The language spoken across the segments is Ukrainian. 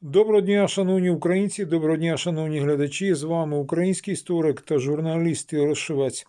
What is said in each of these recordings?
Доброго дня, шановні українці, доброго дня, шановні глядачі. З вами український історик та журналіст Ярошевець.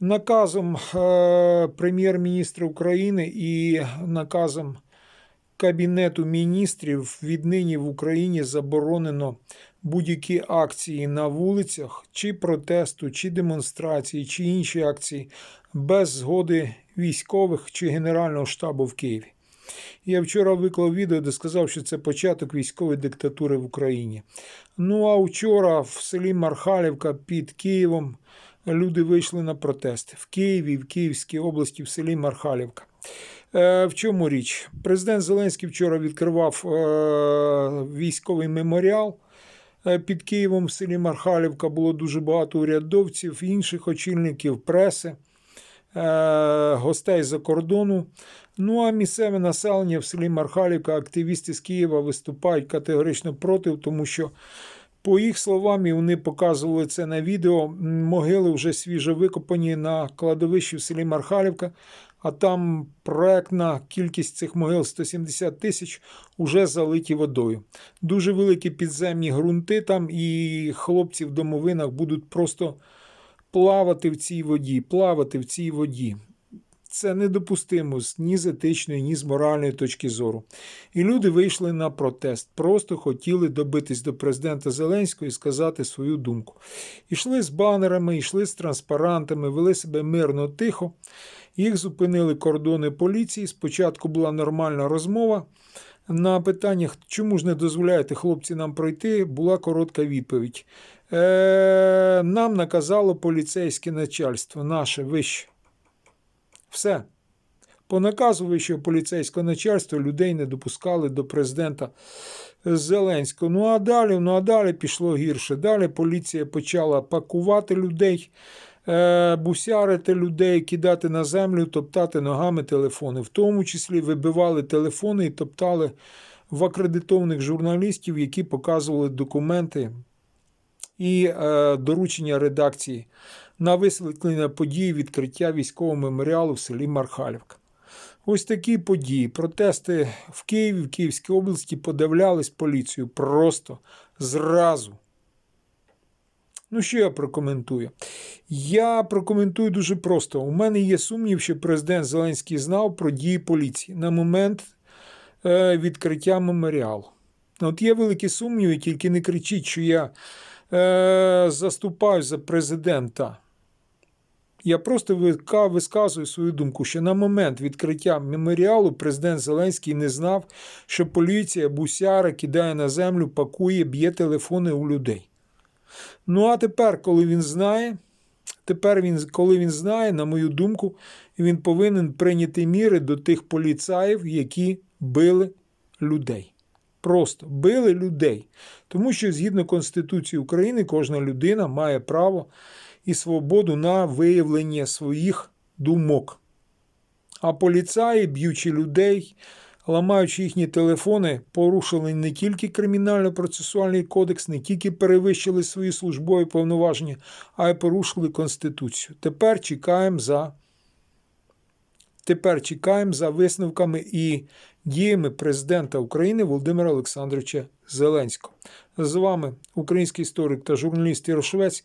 Наказом е, прем'єр-міністра України і наказом Кабінету міністрів віднині в Україні заборонено будь-які акції на вулицях, чи протесту, чи демонстрації, чи інші акції без згоди військових чи Генерального штабу в Києві. Я вчора виклав відео, де сказав, що це початок військової диктатури в Україні. Ну а вчора в селі Мархалівка під Києвом люди вийшли на протест в Києві, в Київській області, в селі Мархалівка. Е, в чому річ? Президент Зеленський вчора відкривав е, військовий меморіал. Е, Під Києвом в селі Мархалівка було дуже багато урядовців, інших очільників преси, гостей за кордону. Ну а місцеве населення в селі Мархалівка, активісти з Києва виступають категорично проти, тому що, по їх словам, і вони показували це на відео, могили вже свіжо викопані на кладовищі в селі Мархалівка, а там проектна кількість цих могил 170 тисяч уже залиті водою. Дуже великі підземні ґрунти там, і хлопці в домовинах будуть просто плавати в цій воді, плавати в цій воді. Це недопустимо ні з етичної, ні з моральної точки зору. І люди вийшли на протест, просто хотіли добитись до президента Зеленського і сказати свою думку. Ішли з банерами, йшли з транспарантами, вели себе мирно, тихо. Їх зупинили кордони поліції. Спочатку була нормальна розмова. На питання, чому ж не дозволяєте хлопці нам пройти, була коротка відповідь. Е, нам наказало поліцейське начальство, наше вище. Все. По наказу вищого поліцейського начальства людей не допускали до президента Зеленського. Ну а далі, ну а далі пішло гірше. Далі поліція почала пакувати людей, е, бусярити людей, кидати на землю, топтати ногами телефони. В тому числі вибивали телефони і топтали в акредитованих журналістів, які показували документи і е, доручення редакції на висвітлення події відкриття військового меморіалу в селі Мархалівка. Ось такі події. Протести в Києві, в Київській області подавлялись поліцією просто зразу. Ну, що я прокоментую? Я прокоментую дуже просто. У мене є сумнів, що президент Зеленський знав про дії поліції на момент е, відкриття меморіалу. От є великі сумніви, тільки не кричіть, що я е, заступаю за президента. Я просто висказую свою думку, що на момент відкриття меморіалу президент Зеленський не знав, що поліція бусяра кидає на землю, пакує, б'є телефони у людей. Ну а тепер, коли він знає, тепер він, коли він знає, на мою думку, він повинен прийняти міри до тих поліцаїв, які били людей. Просто били людей. Тому що згідно Конституції України кожна людина має право і свободу на виявлення своїх думок. А поліцаї, б'ючи людей, ламаючи їхні телефони, порушили не тільки кримінально-процесуальний кодекс, не тільки перевищили свої службові повноваження, а й порушили Конституцію. Тепер чекаємо за Тепер чекаємо за висновками і діями президента України Володимира Олександровича Зеленського. З вами український історик та журналіст Ярошевець.